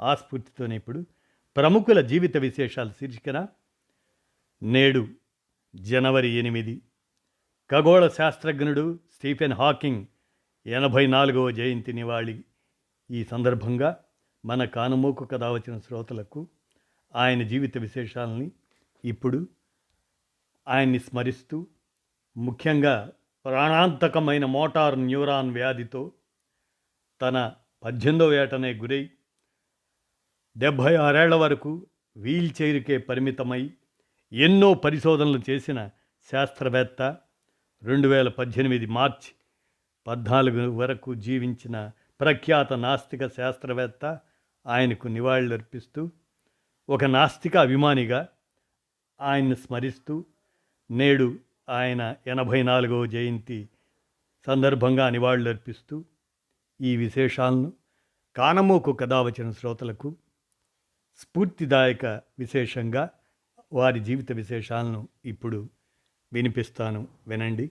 ఆ స్ఫూర్తితోనే ఇప్పుడు ప్రముఖుల జీవిత విశేషాలు శీర్షికన నేడు జనవరి ఎనిమిది. ఖగోళ శాస్త్రజ్ఞుడు స్టీఫెన్ హాకింగ్ ఎనభై నాలుగవ జయంతి నివాళి. ఈ సందర్భంగా మన కానుమోకు కథ వచ్చిన శ్రోతలకు ఆయన జీవిత విశేషాలని ఇప్పుడు ఆయన్ని స్మరిస్తూ ముఖ్యంగా ప్రాణాంతకమైన మోటార్ న్యూరాన్ వ్యాధితో తన పద్దెనిమిదవ ఏటనే గురై డెబ్భై ఆరేళ్ళ వరకు వీల్ చైర్కే పరిమితమై ఎన్నో పరిశోధనలు చేసిన శాస్త్రవేత్త రెండు వేల పద్దెనిమిది మార్చి పద్నాలుగు వరకు జీవించిన ప్రఖ్యాత నాస్తిక శాస్త్రవేత్త ఆయనకు నివాళులర్పిస్తూ ఒక నాస్తిక అభిమానిగా ఆయన్ని స్మరిస్తూ నేడు ఆయన ఎనభై నాలుగవ జయంతి సందర్భంగా నివాళులర్పిస్తూ ఈ విశేషాలను కానమోకు కథ వచ్చిన శ్రోతలకు స్ఫూర్తిదాయక విశేషంగా వారి జీవిత విశేషాలను ఇప్పుడు వినిపిస్తాను. వినండి.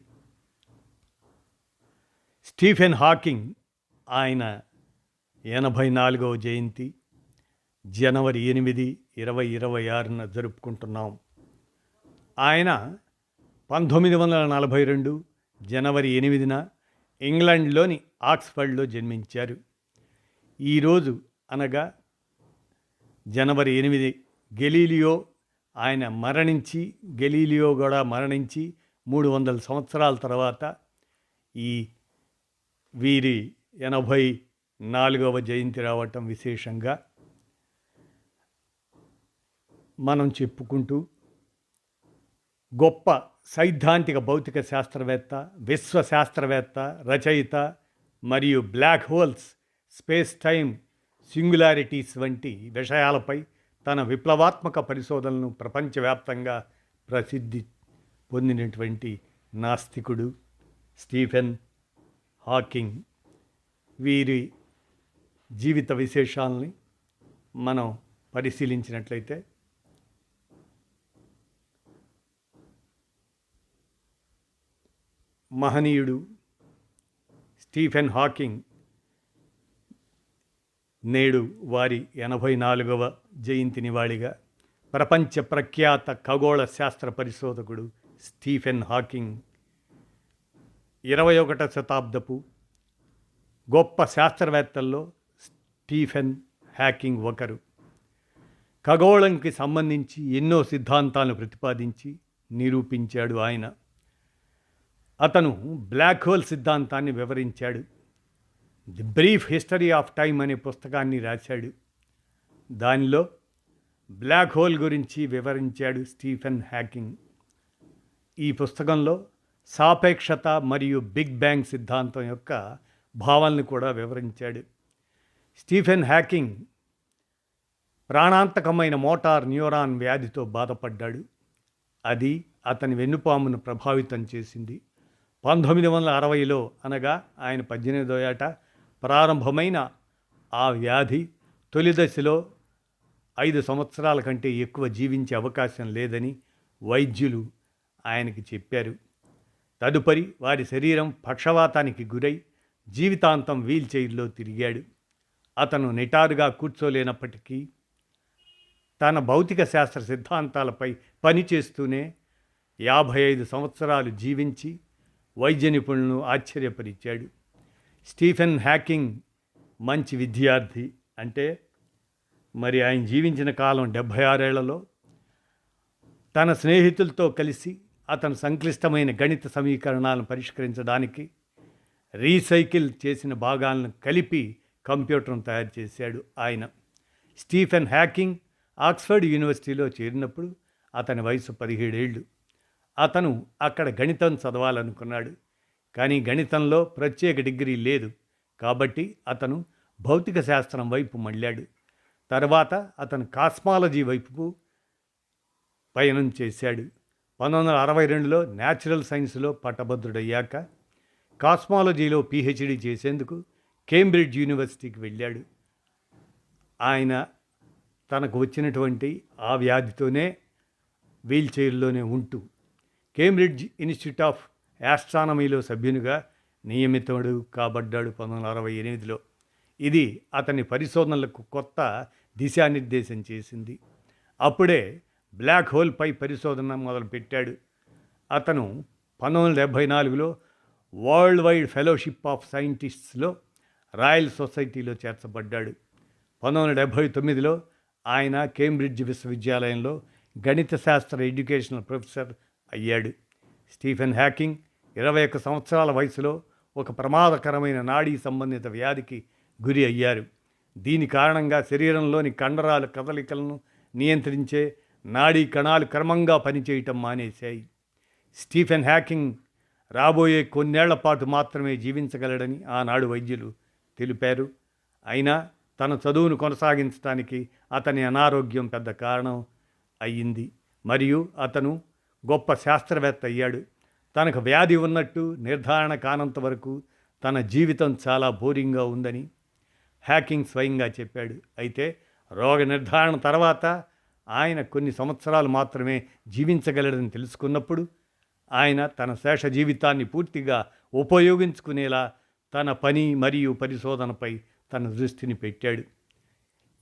స్టీఫెన్ హాకింగ్ ఆయన ఎనభై నాలుగవ జయంతి జనవరి ఎనిమిది ఇరవై ఇరవై ఆరున జరుపుకుంటున్నాం. ఆయన పంతొమ్మిది వందల నలభై రెండు జనవరి ఎనిమిదిన ఇంగ్లాండ్లోని ఆక్స్ఫర్డ్లో జన్మించారు. ఈరోజు అనగా జనవరి ఎనిమిది గెలీలియో ఆయన మరణించి గెలీలియో కూడా మరణించి మూడు వందల సంవత్సరాల తర్వాత ఈ వీరి ఎనభై నాలుగవ జయంతి రావటం విశేషంగా మనం చెప్పుకుంటూ గొప్ప సైద్ధాంతిక భౌతిక శాస్త్రవేత్త విశ్వ శాస్త్రవేత్త రచయిత మరియు black holes space time singularities వంటి విషయాలపై తన విప్లవాత్మక పరిశోధనలను ప్రపంచవ్యాప్తంగా ప్రసిద్ధి పొందినటువంటి నాస్తికుడు స్టీఫెన్ హాకింగ్. వీరి జీవిత విశేషాలని మనం పరిశీలించినట్లయితే మహనీయుడు స్టీఫెన్ హాకింగ్ నేడు వారి ఎనభై నాలుగవ జయంతి నివాళిగా ప్రపంచ ప్రఖ్యాత ఖగోళ శాస్త్ర పరిశోధకుడు స్టీఫెన్ హాకింగ్ ఇరవై ఒకట శతాబ్దపు గొప్ప శాస్త్రవేత్తల్లో స్టీఫెన్ హ్యాకింగ్ ఒకరు. ఖగోళంకి సంబంధించి ఎన్నో సిద్ధాంతాలను ప్రతిపాదించి నిరూపించాడు ఆయన. అతను బ్లాక్ హోల్ సిద్ధాంతాన్ని వివరించాడు. The brief history of time అనే పుస్తకాన్ని రాశాడు. దానిలో బ్లాక్ హోల్ గురించి వివరించాడు స్టీఫెన్ హ్యాకింగ్ ఈ పుస్తకంలో సాపేక్షత మరియు బిగ్ బ్యాంగ్ సిద్ధాంతం యొక్క భావాలను కూడా వివరించాడు. స్టీఫెన్ హ్యాకింగ్ ప్రాణాంతకమైన మోటార్ న్యూరాన్ వ్యాధితో బాధపడ్డాడు. అది అతని వెన్నుపామును ప్రభావితం చేసింది. పంతొమ్మిది వందల అరవైలో అనగా ఆయన పద్దెనిమిదో ఏట ప్రారంభమైన ఆ వ్యాధి తొలి దశలో ఐదు సంవత్సరాల కంటే ఎక్కువ జీవించే అవకాశం లేదని వైద్యులు ఆయనకి చెప్పారు. తదుపరి వారి శరీరం పక్షవాతానికి గురై జీవితాంతం వీల్ చైర్లో తిరిగాడు. అతను నిటారుగా కూర్చోలేనప్పటికీ తన భౌతిక శాస్త్ర సిద్ధాంతాలపై పనిచేస్తూనే యాభై ఐదు సంవత్సరాలు జీవించి వైద్య నిపుణులను ఆశ్చర్యపరిచాడు. స్టీఫెన్ హ్యాకింగ్ మంచి విద్యార్థి అంటే మరి ఆయన జీవించిన కాలం డెబ్భై ఆరేళ్ళలో తన స్నేహితులతో కలిసి అతను సంక్లిష్టమైన గణిత సమీకరణాలను పరిష్కరించడానికి రీసైకిల్ చేసిన భాగాలను కలిపి కంప్యూటర్ను తయారు చేశాడు ఆయన. స్టీఫెన్ హ్యాకింగ్ ఆక్స్ఫర్డ్ యూనివర్సిటీలో చేరినప్పుడు అతని వయసు పదిహేడేళ్ళు అతను అక్కడ గణితం చదవాలనుకున్నాడు. కానీ గణితంలో ప్రత్యేక డిగ్రీ లేదు. కాబట్టి అతను భౌతిక శాస్త్రం వైపు మళ్ళాడు. తర్వాత అతను కాస్మాలజీ వైపుకు పయనం చేశాడు. పంతొమ్మిది వందల అరవై రెండులో న్యాచురల్ సైన్స్లో పట్టభద్రుడయ్యాక కాస్మాలజీలో పిహెచ్డి చేసేందుకు కేంబ్రిడ్జ్ యూనివర్సిటీకి వెళ్ళాడు. ఆయన తనకు వచ్చినటువంటి ఆ వ్యాధితోనే వీల్ చైర్లోనే ఉంటూ కేంబ్రిడ్జ్ ఇన్స్టిట్యూట్ ఆఫ్ యాస్ట్రానమీలో సభ్యునిగా నియమితుడు కాబడ్డాడు పంతొమ్మిది వందల అరవై ఎనిమిదిలో. ఇది అతని పరిశోధనలకు కొత్త దిశానిర్దేశం చేసింది. అప్పుడే బ్లాక్ హోల్పై పరిశోధన మొదలుపెట్టాడు. అతను పంతొమ్మిది వందల డెబ్భై నాలుగులో వరల్డ్ వైడ్ ఫెలోషిప్ ఆఫ్ సైంటిస్ట్స్లో రాయల్ సొసైటీలో చేర్చబడ్డాడు. పంతొమ్మిది వందల డెబ్భై తొమ్మిదిలో ఆయన కేంబ్రిడ్జ్ విశ్వవిద్యాలయంలో గణిత శాస్త్ర ఎడ్యుకేషనల్ ప్రొఫెసర్ అయ్యాడు. స్టీఫెన్ హ్యాకింగ్ ఇరవై ఒక్క సంవత్సరాల వయసులో ఒక ప్రమాదకరమైన నాడీ సంబంధిత వ్యాధికి గురి అయ్యారు. దీని కారణంగా శరీరంలోని కండరాల కదలికలను నియంత్రించే నాడీ కణాలు క్రమంగా పనిచేయటం మానేశాయి. స్టీఫెన్ హ్యాకింగ్ రాబోయే కొన్నేళ్ళ పాటు మాత్రమే జీవించగలడని ఆనాడు వైద్యులు తెలిపారు. అయినా తన చదువును కొనసాగించడానికి అతని అనారోగ్యం పెద్ద కారణం అయ్యింది. మరియు అతను గొప్ప శాస్త్రవేత్త అయ్యాడు. తనకు వ్యాధి ఉన్నట్టు నిర్ధారణ కానంత వరకు తన జీవితం చాలా బోరింగ్గా ఉందని హ్యాకింగ్ స్వయంగా చెప్పాడు. అయితే రోగ నిర్ధారణ తర్వాత ఆయన కొన్ని సంవత్సరాలు మాత్రమే జీవించగలడని తెలుసుకున్నప్పుడు ఆయన తన శేష జీవితాన్ని పూర్తిగా ఉపయోగించుకునేలా తన పని మరియు పరిశోధనపై తన దృష్టిని పెట్టాడు.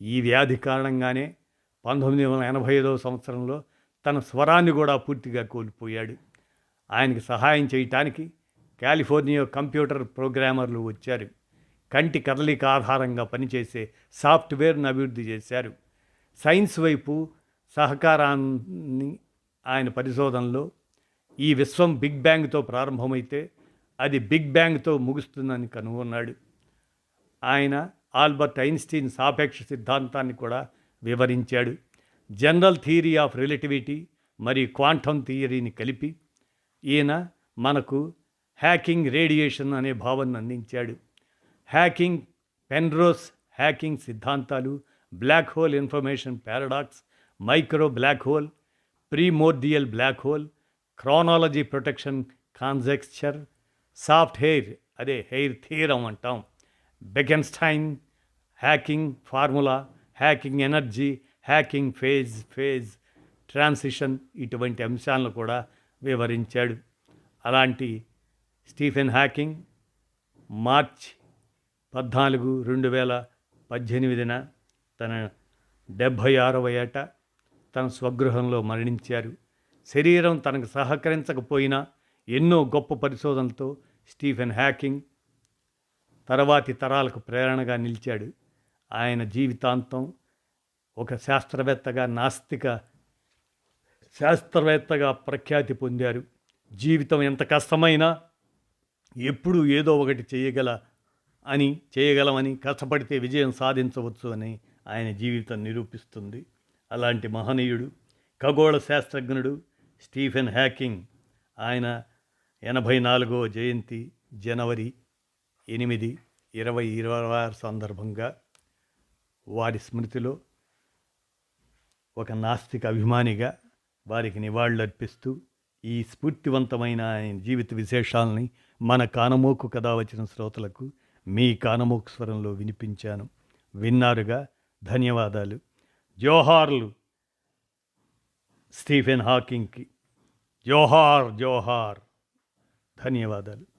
ఈ వ్యాధి కారణంగానే పంతొమ్మిది వందల ఎనభై ఐదవ సంవత్సరంలో తన స్వరాన్ని కూడా పూర్తిగా కోల్పోయాడు. ఆయనకి సహాయం చేయటానికి కాలిఫోర్నియా కంప్యూటర్ ప్రోగ్రామర్లు వచ్చారు. కంటి కదలిక ఆధారంగా పనిచేసే సాఫ్ట్వేర్ను అభివృద్ధి చేశారు. సైన్స్ వైపు సహకారాన్ని ఆయన పరిశోధనలో ఈ విశ్వం బిగ్ బ్యాంగ్తో ప్రారంభమైతే అది బిగ్ బ్యాంగ్తో ముగుస్తుందని కనుగొన్నాడు. ఆయన ఆల్బర్ట్ ఐన్స్టీన్ సాపేక్ష సిద్ధాంతాన్ని కూడా వివరించాడు. జనరల్ థియరీ ఆఫ్ రిలేటివిటీ మరియు క్వాంటమ్ థియరీని కలిపి ఈయన మనకు హ్యాకింగ్ రేడియేషన్ అనే భావనను అందించాడు. హ్యాకింగ్ పెన్రోస్ హ్యాకింగ్ సిద్ధాంతాలు black hole information paradox micro black hole primordial black hole chronology protection conjecture soft hair అదే హెయిర్ థీరం అంటాం. Bekenstein Hawking formula Hawking energy Hawking phase phase transition ఇటువంటి అంశాలను కూడా వివరించాడు. అలాంటి స్టీఫెన్ హ్యాకింగ్ మార్చ్ పద్నాలుగు రెండు వేల పద్దెనిమిదిన తన డెబ్భై ఆరవ ఏట తన స్వగృహంలో మరణించారు. శరీరం తనకు సహకరించకపోయినా ఎన్నో గొప్ప పరిశోధనలతో స్టీఫెన్ హ్యాకింగ్ తర్వాతి తరాలకు ప్రేరణగా నిలిచాడు. ఆయన జీవితాంతం ఒక శాస్త్రవేత్తగా నాస్తిక శాస్త్రవేత్తగా ప్రఖ్యాతి పొందారు. జీవితం ఎంత కష్టమైనా ఎప్పుడూ ఏదో ఒకటి చేయగల అని చేయగలమని కష్టపడితే విజయం సాధించవచ్చు అని ఆయన జీవితం నిరూపిస్తుంది. అలాంటి మహనీయుడు ఖగోళ శాస్త్రజ్ఞుడు స్టీఫెన్ హ్యాకింగ్ ఆయన ఎనభై నాలుగో జయంతి జనవరి ఎనిమిది ఇరవై ఇరవై ఆరు సందర్భంగా వారి స్మృతిలో ఒక నాస్తిక అభిమానిగా వారికి నివాళులర్పిస్తూ ఈ స్ఫూర్తివంతమైన ఆయన జీవిత విశేషాలని మన కానమోకు కథ వచ్చిన శ్రోతలకు మీ కానమోకు స్వరంలో వినిపించాను. విన్నారుగా? ధన్యవాదాలు. జోహార్లు స్టీఫెన్ హాకింగ్కి. జోహార్ జోహార్. ధన్యవాదాలు.